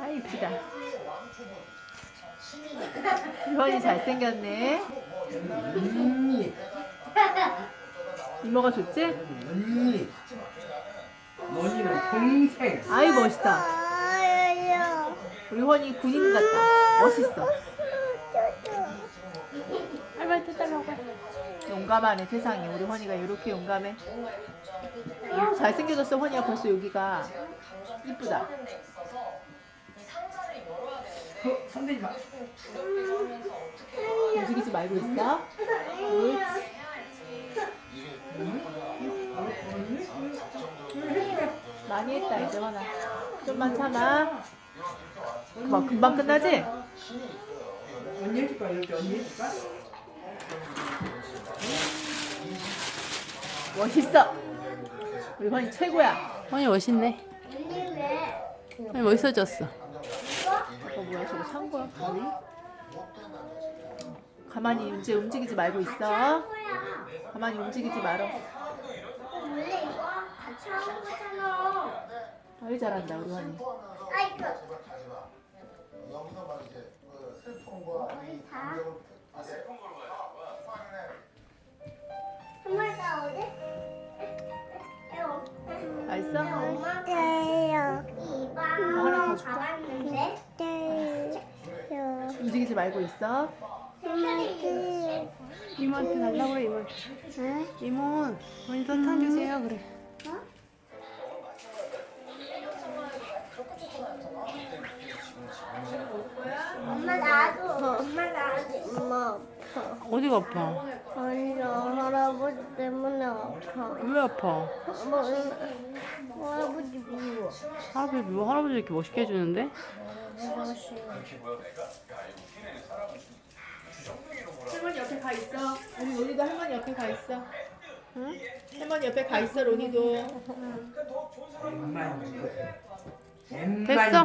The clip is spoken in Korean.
아 이쁘다. 유원이 잘생겼네. 언니, 이모가 좋지? 언니. 너희는 동생. 아이 멋있다. 우리 원이 군인 같다. 멋있어. 할머니 해달라고 해. 용감하네 세상에. 우리 헌이가 이렇게 용감해. 어, 잘생겨졌어 헌이가 벌써 여기가 이쁘다. 어, 손대지 마. 움직이지 말고 있어. 옳지. 많이 했다 이제 헌아. 좀만 참아. 뭐 금방 끝나지? 언니 해줄까? 이렇게 언니 해줄까? 멋있어. 우리 헌이 최고야. 언니 멋있네. 언니 멋있어졌어. 저거 뭐야 저거 산 거야 가위? 가만히 이제 움직이지 말고 있어. 가만히 움직이지 말어. 원래 이거 같이 하는 거잖아. 아이 잘한다 우리 헌이. 아이고. 여기서 말이지 그 슬픔과 이 다. 감정을 정말 나 어디? 맛있어? 엄마가 하나 더 이방 줄까? 잡았는데 움직이지 말고 있어. 이모한테 달라고 그래 이모. 이모 언니 사탕 주세요 그래. 엄마 나도 엄마 나도 엄마 아파. 어디가 아파? 아니야 할아버지 때문에 아파. 왜 아파? 뭐 할아버지 미워. 할아버지 뭐 할아버지 이렇게 멋있게 해주는데? 할머니 옆에 가 있어. 우리 로니도 할머니 옆에 가 있어. 응? 할머니 옆에 가 있어 로니도. 보고. 됐어?